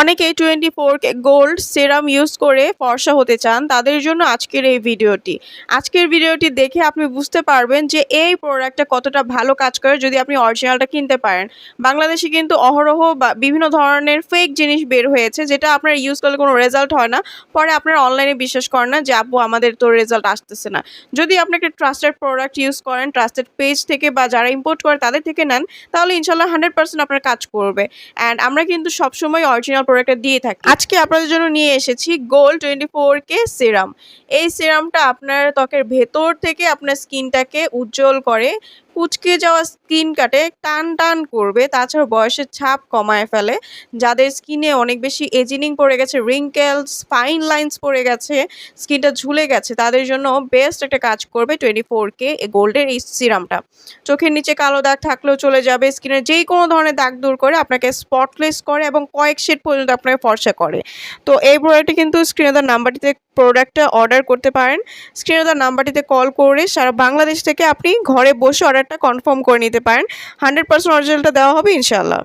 অনেকেই twenty four gold serum use করে ফর্সা হতে চান, তাদের জন্য আজকের এই ভিডিওটি। আজকের ভিডিওটি দেখে আপনি বুঝতে পারবেন যে এই প্রোডাক্টটা কতটা ভালো কাজ করে যদি আপনি অরিজিনালটা কিনতে পারেন। বাংলাদেশে কিন্তু অহরহ বা বিভিন্ন ধরনের ফেক জিনিস বের হয়েছে, যেটা আপনার ইউজ করলে কোনো রেজাল্ট হয় না। পরে আপনার অনলাইনে বিশ্বাস করেন না যে, আপু, আমাদের তো রেজাল্ট আসতেছে না। যদি আপনি একটা ট্রাস্টেড প্রোডাক্ট ইউজ করেন ট্রাস্টেড পেজ থেকে বা যারা ইম্পোর্ট করে তাদের থেকে নেন, তাহলে ইনশাল্লাহ হান্ড্রেড পার্সেন্ট আপনার কাজ করবে। অ্যান্ড আমরা কিন্তু সবসময় অরিজিনাল প্রোডাক্টটা দিয়ে থাকি। আজকে আপনাদের জন্য নিয়ে এসেছি gold twenty four K serum এই সিরামটা আপনার ত্বকের ভেতর থেকে আপনার স্কিনটাকে উজ্জ্বল করে কুচকে যাওয়া স্কিন কাটে, টান টান করবে তাছাড়া বয়সের ছাপ কমায় ফেলে। যাদের স্কিনে অনেক বেশি এজিনিং পড়ে গেছে রিঙ্কেলস ফাইন লাইন্স পড়ে গেছে, স্কিনটা ঝুলে গেছে, তাদের জন্য বেস্ট একটা কাজ করবে টোয়েন্টি ফোর কে গোল্ডের এই সিরামটা চোখের নিচে কালো দাগ থাকলেও চলে যাবে, স্কিনের যেই কোনো ধরনের দাগ দূর করে আপনাকে স্পটলেস করে এবং কয়েক শেড পর্যন্ত আপনাকে ফর্সা করে। তো এই প্রোডাক্টটি কিন্তু স্ক্রিনে দেওয়ার নাম্বারটিতে প্রোডাক্টটা অর্ডার করতে পারেন। স্ক্রিনে দেওয়ার নাম্বারটিতে কল করে সারা বাংলাদেশ থেকে আপনি ঘরে বসে অর্ডারটা কনফার্ম করে নিতে পারেন। হান্ড্রেড পার্সেন্ট অরিজিনালটা দেওয়া হবে ইনশাল্লাহ